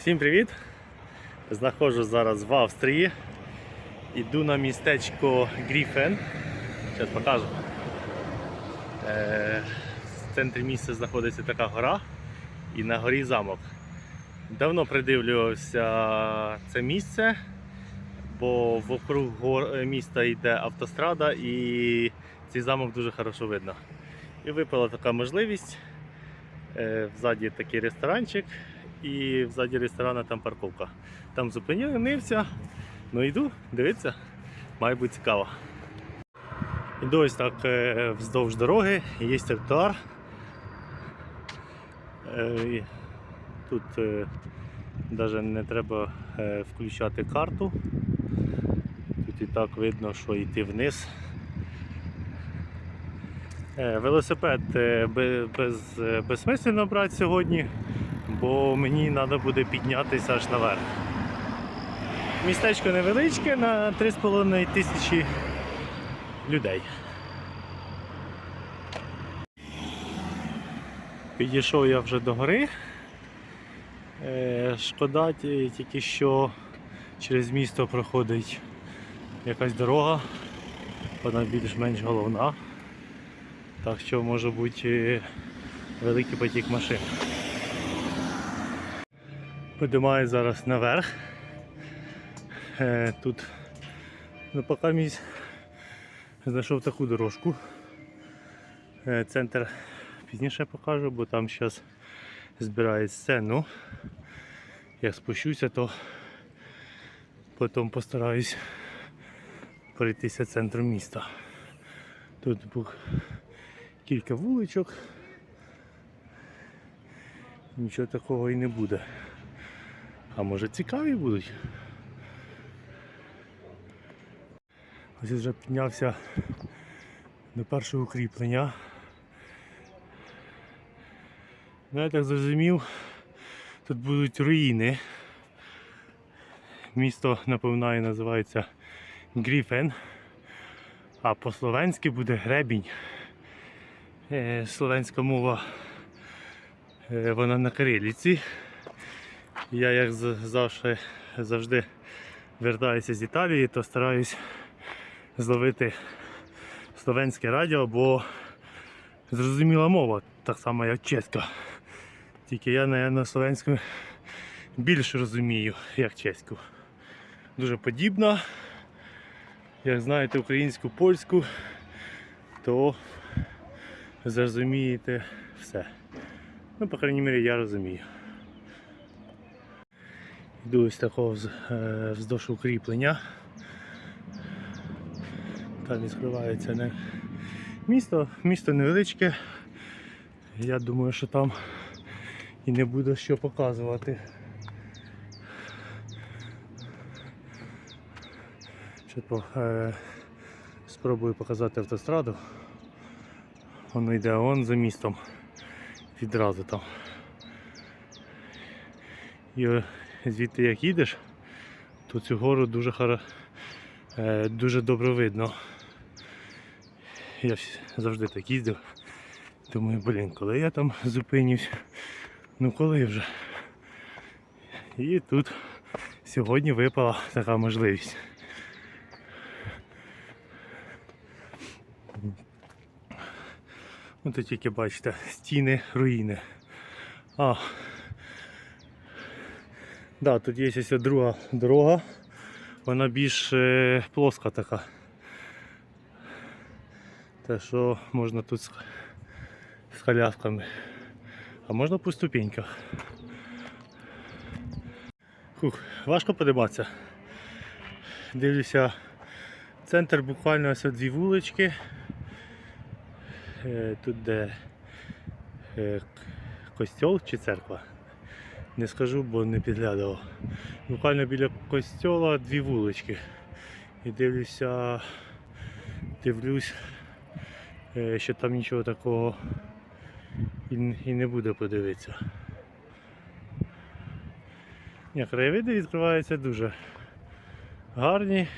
Всім привіт! Знаходжусь зараз в Австрії. Іду на містечко Гріфен. Зараз покажу. Е, в центрі міста знаходиться така гора і на горі замок. Давно придивлювався це місце, бо вокруг міста йде автострада і цей замок дуже хорошо видно. І випала така можливість. Е, Взаді такий ресторанчик, і взаді ресторана там парковка. Там зупинився, ну йду, дивіться, має бути цікаво. Іду ось так е, вздовж дороги, є тротуар. Е, Тут навіть не треба е, включати карту. Тут і так видно, що йти вниз. Е, Велосипед е, без, е, безсмислено брати сьогодні, бо мені треба буде піднятися аж наверх. Містечко невеличке на 3,5 тисячі людей. Підійшов я вже до гори. Е, Шкода тільки що через місто проходить якась дорога, вона більш-менш головна. Так що може бути е, великий потік машин. Подимаю зараз наверх. Е, Тут ну, поки місць знайшов таку дорожку. Е, Центр пізніше покажу, бо там зараз збирають сцену. Як спущуся, то потім постараюсь пройтися центром міста. Тут був кілька вуличок. Нічого такого і не буде. А може цікаві будуть? Ось вже піднявся до першого укріплення. Ну, я так зрозумів, тут будуть руїни. Місто напевно називається Гріфен, а по-словенськи буде гребінь. Е, Словенська мова е, вона на кириліці. Я як завжди, завжди вертаюся з Італії, то стараюсь зловити словенське радіо, бо зрозуміла мова, так само як чеська. Тільки я, напевно, словенську більше розумію, як чеську. Дуже подібна. Як знаєте українську, польську, то зрозумієте все. Ну, по крайній мірі, я розумію. Йду ось такого е, вздовж укріплення. Там відкривається не місто, місто невеличке. Я думаю, що там і не буде що показувати. Ще по- е, спробую показати автостраду. Воно йде он за містом. Відразу там. І звідти як їдеш, то цю гору дуже хоро, е, дуже добре видно. Я завжди так їздив. Думаю, блін, коли я там зупинюсь, ну коли вже. І тут сьогодні випала така можливість. Ну тут тільки бачите, стіни, руїни. А. Да, тут є ось друга дорога. Вона більш е, плоска така. Те, що можна тут з, колясками. А можна по ступеньках. Хух, важко подиматися. Дивлюся, центр буквально ось дві вулички. Е, Тут де е, костьол чи церква. Не скажу, бо не підглядав. Буквально біля костьола дві вулички. І дивлюся, дивлюсь, е, що там нічого такого і, не буде подивитися. Ні, краєвиди відкриваються дуже гарні.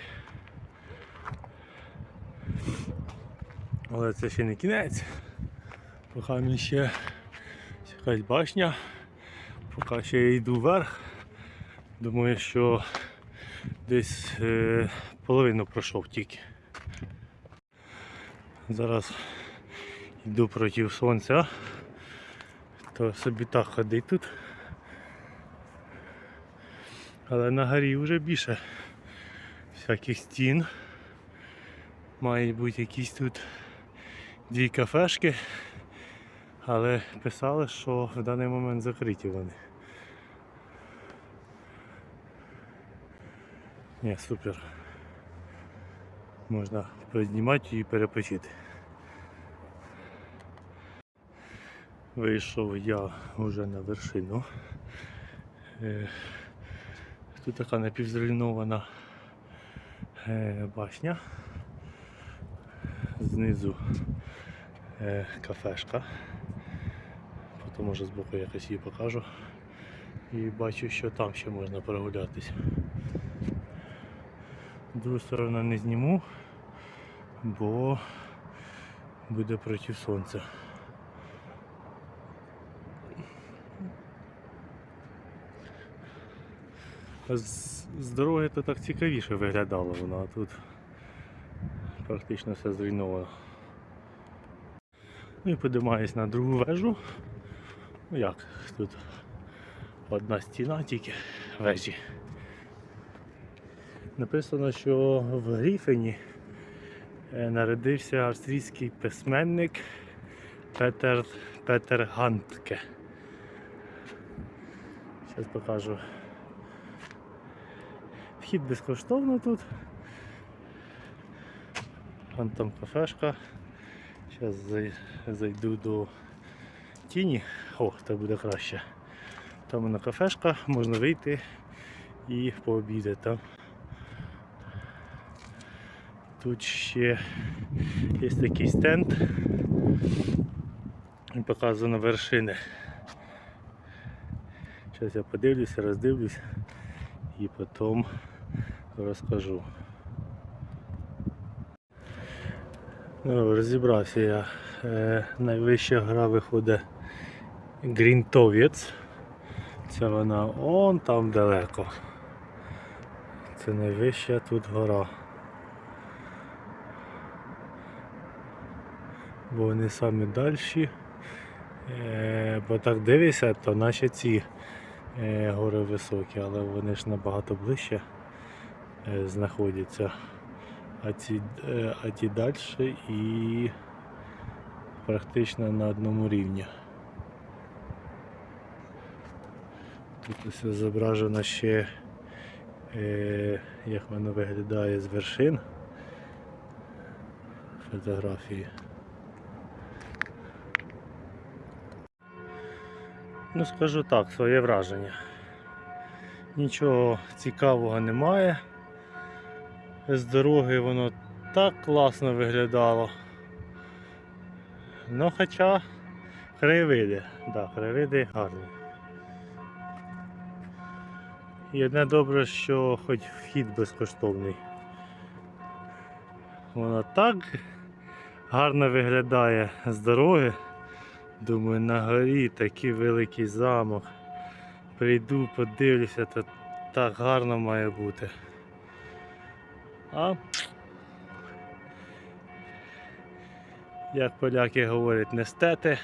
Але це ще не кінець. Мені ще якась башня. Поки ще я йду вверх, Думаю, що десь е, половину пройшов тільки. Зараз йду проти сонця, то собі так ходить тут. Але на горі вже більше всяких стін. Мають бути якісь тут дві кафешки, але писали, що в даний момент закриті вони. Ні, супер. Можна познімати і перепочити. Вийшов я вже на вершину. Е, Тут така напівзруйнована е, башня. Знизу е, кафешка. Потім може збоку якось її покажу. І бачу, що там ще можна прогулятись. Другу сторону не зніму, бо буде проти сонця. З, з дороги то так цікавіше виглядало воно, а тут практично все зруйновано. Ну і подимаюсь на другу вежу. Ну як, тут одна стіна тільки вежі. Написано, що в Гріфені е, народився австрійський письменник Петер, Петер Гантке. Зараз покажу. Вхід безкоштовно тут. Вон там кафешка. Зараз зайду до тіні. О, так буде краще. Там вона кафешка, можна вийти і пообідати там. Тут ще є такий стенд. Показано вершини. Зараз я подивлюся, роздивлюсь і потім розкажу. Ну, розібрався я. Е, найвища гра виходить Грінтовець. Це вона он там далеко. Це найвища тут гора. Бо вони самі далі. Е, бо так дивишся, то наші ці е, гори високі, але вони ж набагато ближче е, знаходяться. А е, а ті далі і практично на одному рівні. Тут ось зображено ще, е, як воно виглядає з вершин фотографії. Ну, скажу так, своє враження. Нічого цікавого немає. З дороги воно так класно виглядало. Ну хоча краєвиди, да, краєвиди гарні. І одне добре, що хоч вхід безкоштовний. Воно так гарно виглядає з дороги. Думаю, на горі такий великий замок. Прийду, подивлюся, то так гарно має бути. А як поляки говорять, не стети,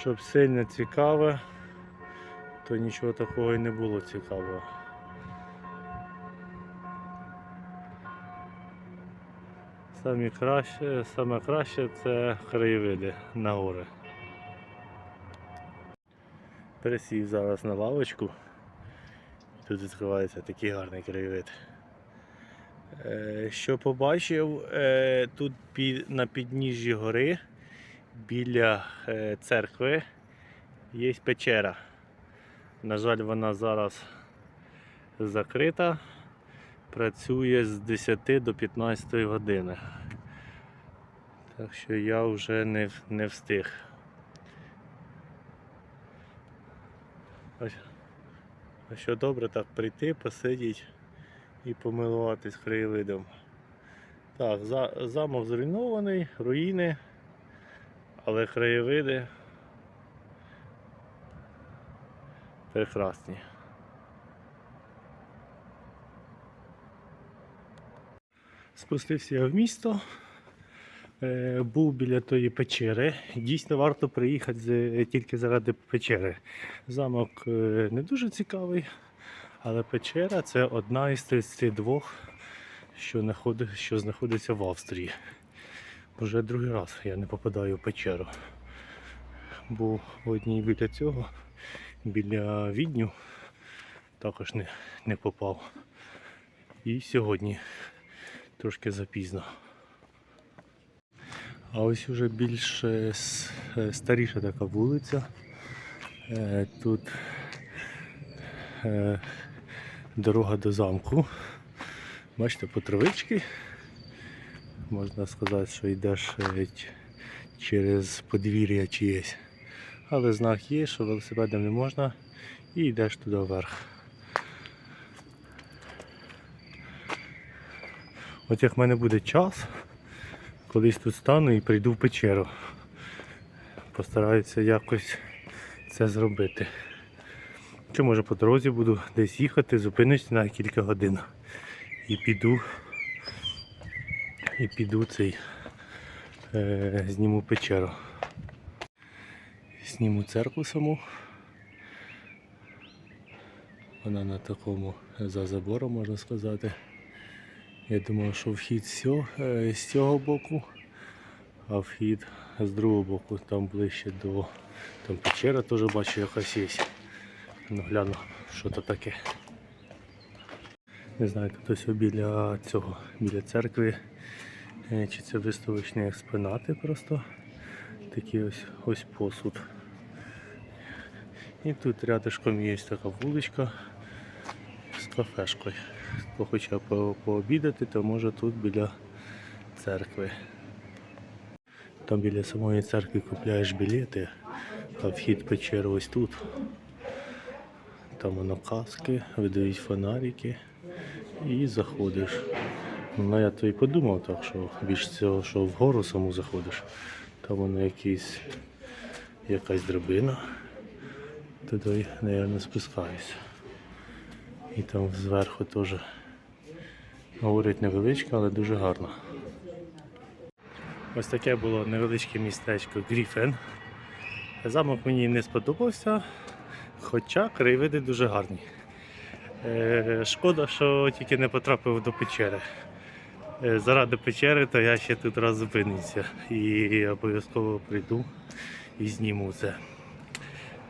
щоб сильно цікаве, то нічого такого і не було цікавого. Самі краще, саме краще це краєвиди на гори. Пересів зараз на лавочку. Тут відкривається такий гарний краєвид. Е, Що побачив, е, тут на підніжжі гори біля е, церкви є печера. На жаль, вона зараз закрита, працює з 10 до 15 години. Так що я вже не, не встиг. А що добре так прийти, посидіти і помилуватись краєвидом. Так, за, замок зруйнований, руїни, але краєвиди прекрасні. Спустився я в місто, е, був біля тої печери. Дійсно варто приїхати е, тільки заради печери. Замок е, не дуже цікавий, але печера це одна із 32, що знаходиться в Австрії. Вже другий раз я не попадаю в печеру. був в одній біля цього біля відню, також не, не попав. І сьогодні трошки запізно. А ось уже більш е, старіша така вулиця. Е, Тут е, дорога до замку. Бачите, по травички. Можна сказати, що йдеш через подвір'я чиєсь. Але знак є, що велосипедом не можна і йдеш туди вверх. От як в мене буде час, колись тут стану і прийду в печеру. Постараюся якось це зробити. Чи може по дорозі буду десь їхати, зупинюсь на кілька годин і піду. І піду цей е, зніму печеру. Зніму церкву саму. Вона на такому за забором можна сказати. Я думав, що вхід з цього, е, з цього боку, а вхід з другого боку, там ближче до там печера теж бачу якась є. Ну гляну, що то таке. Не знаю, тут ось біля цього, біля церкви, е, чи це виставочні експонати просто. Такий ось ось посуд. І тут рядышком є така вуличка з кафешкою. Хто хоче по- пообідати, то може тут біля церкви. Там біля самої церкви купляєш білети, а вхід в печеру ось тут. Там воно каски, видають фонарики і заходиш. Ну, я то і подумав так, що більш цього, що вгору саму заходиш. Там воно якийсь, якась драбина. Туди, мабуть, спускаюся. І там зверху теж говорить невеличка, але дуже гарно. Ось таке було невеличке містечко Гріфен. Замок мені не сподобався, хоча краєвиди дуже гарні. Е, шкода, що тільки не потрапив до печери. Е, заради печери, то я ще тут раз зупинюся і обов'язково прийду і зніму це.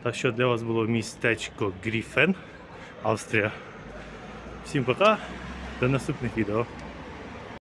Так що для вас було містечко Гріфен, Австрія. Всім пока, до наступних відео.